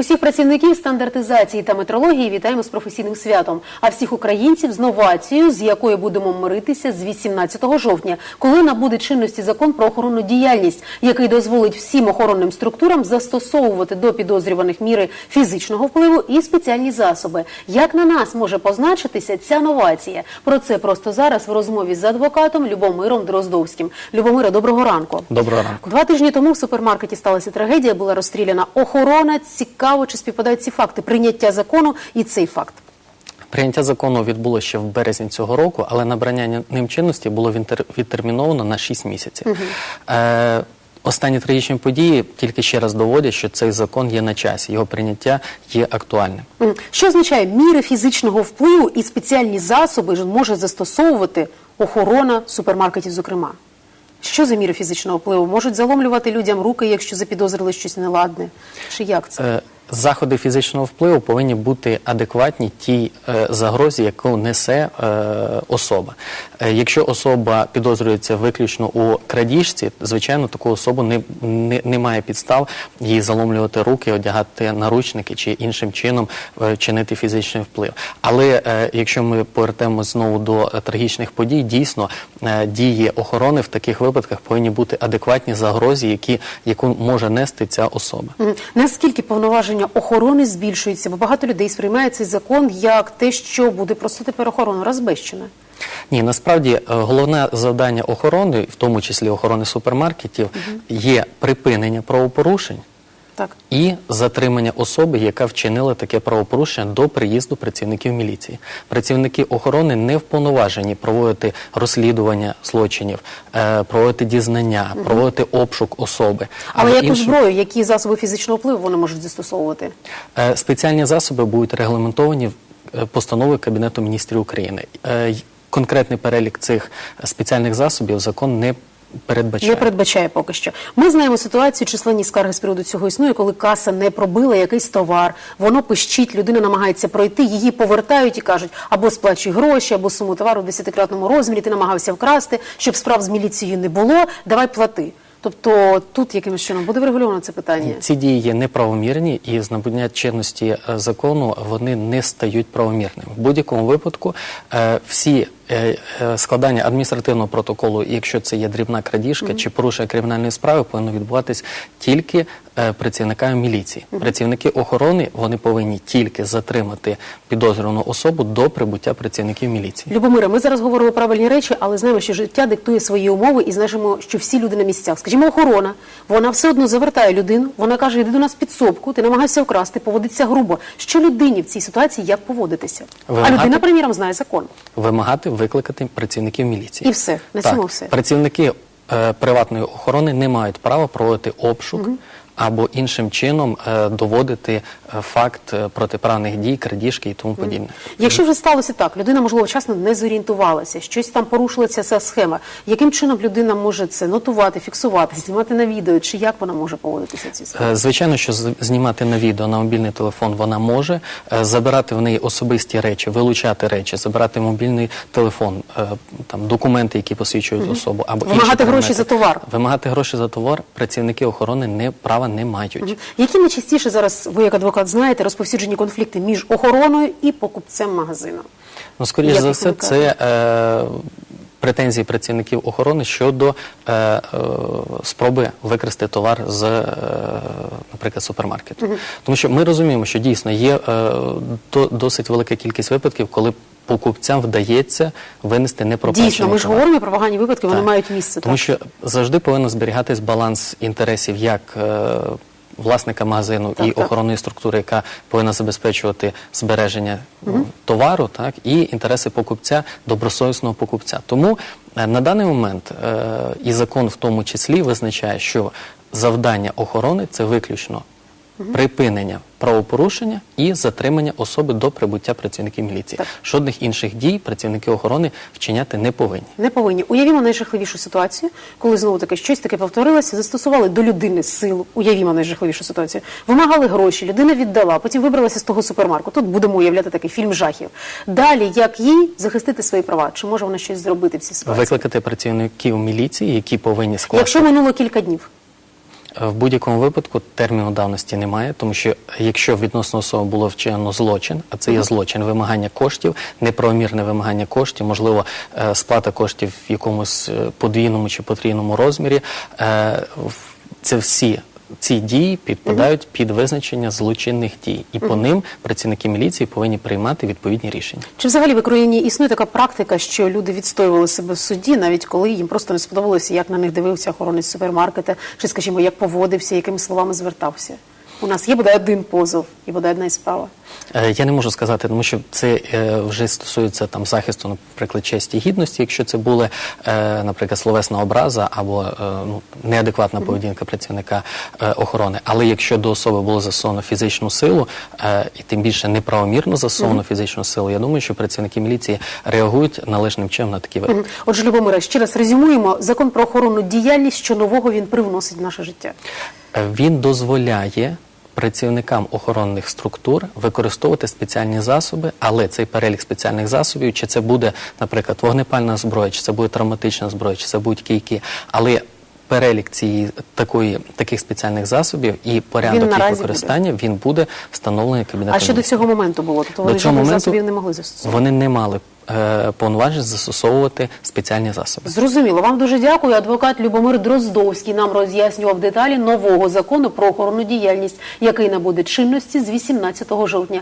Усіх працівників стандартизації та метрології вітаємо з професійним святом, а всіх українців з новацією, з якою будемо миритися з 18 жовтня, коли набуде чинності закон про охоронну діяльність, який дозволить всім охоронним структурам застосовувати до підозрюваних міри фізичного впливу і спеціальні засоби. Як на нас може позначитися ця новація? Про це просто зараз в розмові з адвокатом Любомиром Дроздовським. Любомира, доброго ранку. Доброго ранку. Два тижні тому в супермаркеті сталася трагедія, була розстріляна охорона. Цікаво, чи співпадають ці факти прийняття закону і цей факт. Прийняття закону відбулося ще в березні цього року, але набрання ним чинності було відтерміновано на 6 місяців. Е, останні трагічні події тільки ще раз доводять, що цей закон є на часі, його прийняття є актуальним. Що означає міри фізичного впливу і спеціальні засоби може застосовувати охорона супермаркетів, зокрема? Що за міри фізичного впливу? Можуть заломлювати людям руки, якщо запідозрили щось неладне? Чи як це? Е, Заходи фізичного впливу повинні бути адекватні тій е, загрозі, яку несе е, особа. Е, якщо особа підозрюється виключно у крадіжці, звичайно, таку особу не, не, немає підстав їй заломлювати руки, одягати наручники чи іншим чином чинити фізичний вплив. Але якщо ми повертаємось знову до трагічних подій, дійсно дії охорони в таких випадках повинні бути адекватні загрозі, які, яку може нести ця особа. Наскільки повноваження охорони збільшується, Бо багато людей сприймає цей закон як те, що буде просто тепер охорона розбещена. Ні, насправді е, головне завдання охорони, в тому числі охорони супермаркетів, є припинення правопорушень Так. і затримання особи, яка вчинила таке правопорушення до приїзду працівників міліції. Працівники охорони не вповноважені проводити розслідування злочинів, е, проводити дізнання, проводити обшук особи. Але яку іншим- зброю, які засоби фізичного впливу вони можуть застосовувати? Е, Спеціальні засоби будуть регламентовані в- е, постановою Кабінету міністрів України. Е, Конкретний перелік цих спеціальних засобів закон не передбачає. Не передбачає поки що. Ми знаємо ситуацію, численні скарги з приводу цього існує, коли каса не пробила якийсь товар, воно пищить, людина намагається пройти, її повертають і кажуть, або сплачуй гроші, або суму товару в десятикратному розмірі, ти намагався вкрасти, щоб справ з міліцією не було, давай плати. Тобто тут якимось чином буде врегульовано це питання. Ці дії є неправомірні і з набуття чинності е, закону вони не стають правомірними. В будь-якому випадку е, всі складання адміністративного протоколу, якщо це є дрібна крадіжка чи порушення кримінальної справи, повинно відбуватись тільки е, працівниками міліції. Працівники охорони вони повинні тільки затримати підозрювану особу до прибуття працівників міліції. Любомире, ми зараз говоримо правильні речі, але знаємо, що життя диктує свої умови і знаємо, що всі люди на місцях. Скажімо, охорона, вона все одно завертає людину, вона каже, йди до нас в підсобку, ти намагався вкрасти, поводиться грубо. Що людині в цій ситуації як поводитися? А людина, приміром, знає закон. Вимагати викликати працівників міліції. І все. На так, цьому все. Працівники е, приватної охорони не мають права проводити обшук або іншим чином е, доводити е, факт е, протиправних дій, крадіжки і тому подібне. Якщо вже сталося так, людина, можливо, вчасно не зорієнтувалася, щось там порушилася ця схема. Яким чином людина може це нотувати, фіксувати, знімати на відео, чи як вона може поводитися схемі? Е, Звичайно, що знімати на відео на мобільний телефон вона може, забирати в неї особисті речі, вилучати речі, забирати мобільний телефон, там документи, які посвідчують особу, або інші Вимагати гроші за товар. Вимагати гроші за товар працівники охорони не права не мають. Які найчастіше зараз, ви як адвокат знаєте, розповсюджені конфлікти між охороною і покупцем магазину? Ну, скоріш Як за все, це е, претензії працівників охорони щодо е, е, спроби викрасти товар з, е, наприклад, супермаркету. Тому що ми розуміємо, що дійсно є е, до, досить велика кількість випадків, коли покупцям вдається винести непроплачений Дійсно, ми ж говоримо про погані випадки, вони Так. мають місце. Тому так. що завжди повинен зберігатись баланс інтересів як е, власника магазину Так, і так. охоронної структури, яка повинна забезпечувати збереження угу. товару, так і інтереси покупця, добросовісного покупця. Тому е, на даний момент е, і закон в тому числі визначає, що завдання охорони це виключно. Припинення правопорушення і затримання особи до прибуття працівників міліції. Так. Жодних інших дій працівники охорони вчиняти не повинні. Не повинні. Уявімо найжахливішу ситуацію, коли знову таки щось таке повторилося, застосували до людини силу. Уявімо найжахливішу ситуацію. Вимагали гроші, людина віддала, потім вибралася з того супермаркету. Тут будемо уявляти такий фільм жахів. Далі, як їй захистити свої права? Чи може вона щось зробити в цій ситуації? Викликати працівників міліції, які повинні скласти. Якщо минуло кілька днів. В будь-якому випадку терміну давності немає, тому що якщо відносно особи було вчинено злочин, а це є злочин вимагання коштів, неправомірне вимагання коштів, можливо, е, сплата коштів в якомусь е, подвійному чи потрійному розмірі, е, це всі. Ці дії підпадають під визначення злочинних дій, і по ним працівники міліції повинні приймати відповідні рішення. Чи взагалі в Україні існує така практика, що люди відстоювали себе в суді, навіть коли їм просто не сподобалося, як на них дивився охоронець супермаркета, чи, скажімо, як поводився, якими словами звертався? У нас є буде один позов і буде одна справа. Е, Я не можу сказати, тому що це е, вже стосується там захисту, наприклад, честі і гідності. Якщо це були, е, наприклад, словесна образа або ну, неадекватна поведінка працівника охорони. Але якщо до особи було застосовано фізичну силу, і тим більше неправомірно застосовано фізичну силу, я думаю, що працівники міліції реагують належним чином на такі випадки. Отже, Любомире, ще раз резюмуємо закон про охоронну діяльність, що нового він привносить в наше життя. Він дозволяє працівникам охоронних структур використовувати спеціальні засоби, але цей перелік спеціальних засобів, чи це буде, наприклад, вогнепальна зброя, чи це буде травматична зброя, чи це будуть кійки, але перелік цієї такої таких спеціальних засобів і порядок їх використання він буде встановлений кабінетом. А що до цього моменту було? Тобто До цього моменту засобів не могли застосувати. Вони не мали повноважень застосовувати спеціальні засоби. Зрозуміло. Вам дуже дякую. Адвокат Любомир Дроздовський нам роз'яснював деталі нового закону про охоронну діяльність, який набуде чинності з 18 жовтня.